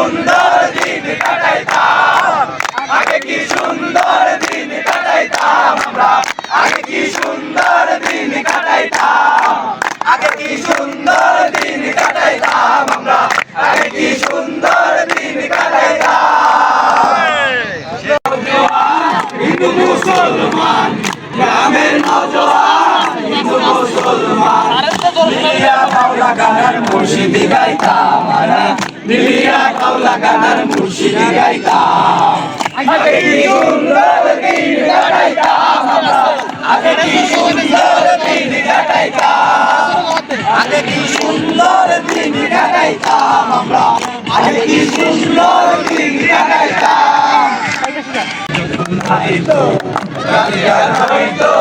সুন্দর দিন কাটাইতাম। আগে কি সুন্দর দিন কাটাইতাম আমরা? আগে কি সুন্দর দিন কাটাইতাম? আগে কি সুন্দর দিন কাটাইতাম আমরা? আগে কি সুন্দর দিন কাটাইতাম? হিন্দু মুসলমান, গ্রামের নজওয়ান, হিন্দু মুসলমান মিলিয়া মুর্শিদি গাইতাম আমরা। মিলিয়া কাউলা গানার মুর্শিদি গাইতাম। আগে কি সুন্দর দিন কাটাইতাম আগে কি সুন্দর দিন কাটাইতাম। আগে কি সুন্দর দিন কাটাইতাম আমরা। আগে কি সুন্দর দিন কাটাইতাম। হয়তো গালিগান হয়তো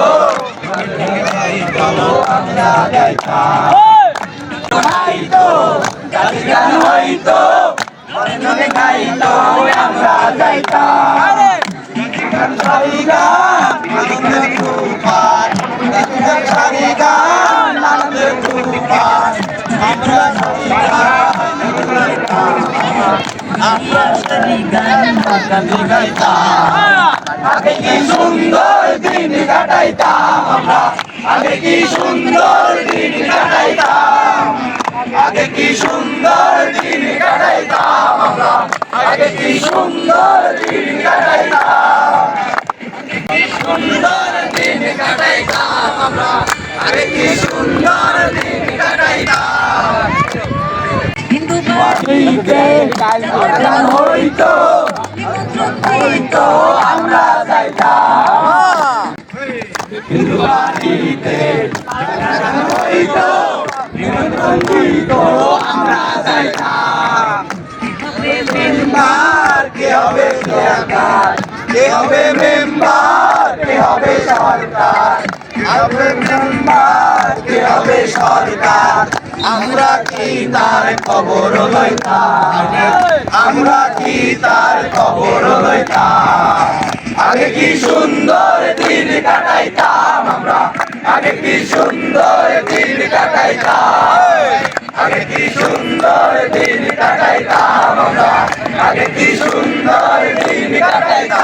আমরা গাইতাম হয়তো গাইতো গাইতাম গান গান আনন্দের তুফান আমরা সারি গান আমরা সারি গান গাইতাম আগে কি সুন্দর দিন কাটাইতাম আমরা আগে কি সুন্দর দিন কাটাইতাম? আগে কি সুন্দর আমরা আগে কি সুন্দর দিন কাটাইতাম? কি সুন্দর দিন কাটাইতাম আমরা? আগে কি সুন্দর দিন কাটাইতাম? হইতো। হইতো আমরা যাইতাম কিন্তু বাড়িতে গান হইতো হইতো আমরা যাইতাম মেম্বার, কে হবে সরকার? কে হবে মেম্বার, কে হবে সরকার? হবে মেম্বার, কে হবে সরকার? আমরা কি তার খবর লইতাম? আমরা কি তার খবর লইতাম? আগে কি সুন্দর দিন কাটাইতাম আমরা? আগে কি সুন্দর দিন কাটাইতাম?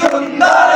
সুন্দর